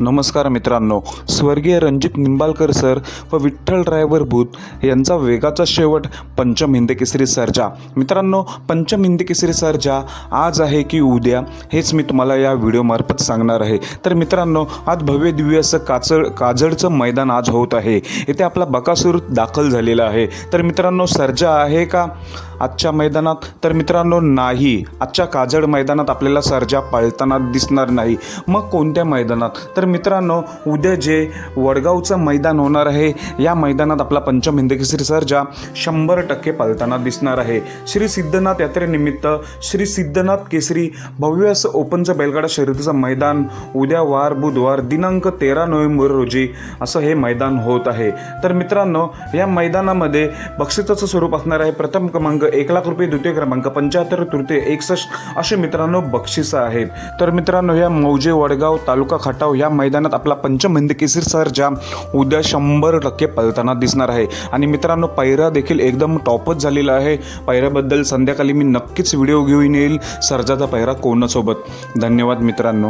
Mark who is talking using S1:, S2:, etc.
S1: नमस्कार मित्रांनो. स्वर्गीय रणजित निंबाळकर सर व विठ्ठल ड्रायव्हर भूत यांचा वेगाचा शेवट पंचम हिंद केसरी सर्जा मित्रांनो पंचम हिंद केसरी सर्जा आज आहे की उद्या हेच मी तुम्हाला या व्हिडिओमार्फत सांगणार आहे. तर मित्रांनो आज भव्य दिव्य असं काचळ काजळचं मैदान आज होत आहे. येथे आपला बकासूर दाखल झालेला आहे. तर मित्रांनो सर्जा आहे का? आजच्या मैदानात तर मित्रांनो नाही. आजच्या काजळ मैदानात आपल्याला सर्जा पळताना दिसणार नाही. मग कोणत्या मैदानात? तर मित्रांनो उद्या जे वडगावचं मैदान होणार आहे या मैदानात आपला पंचम हिंदकेसरी सर्जा शंभर टक्के पळताना दिसणार आहे. श्री सिद्धनाथ यात्रेनिमित्त श्री सिद्धनाथ केसरी भव्य असं ओपनचं बैलगाडा शर्यतीचं मैदान उद्या वार बुधवार दिनांक तेरा नोव्हेंबर रोजी असं हे मैदान होत आहे. तर मित्रांनो या मैदानामध्ये बक्षिसाचं स्वरूप असणार आहे. प्रथम क्रमांक एक लाख रुपये द्वितीय क्रमांक पंच्याहत्तर तृतीय एकसष्ट असे मित्रांनो बक्षिसं आहेत. तर मित्रांनो या मौजे वडगाव तालुका खटाव या मैदानात आपला पंचम हिंद केसरी उद्या शंभर टक्के पलताना दिसणार आहे. आणि मित्रांनो पैरा देखील एकदम टॉपच झालेला आहे. पायऱ्याबद्दल संध्याकाळी मी नक्कीच व्हिडिओ घेऊन येईल. सरजाचा पैरा कोणासोबत? धन्यवाद मित्रांनो.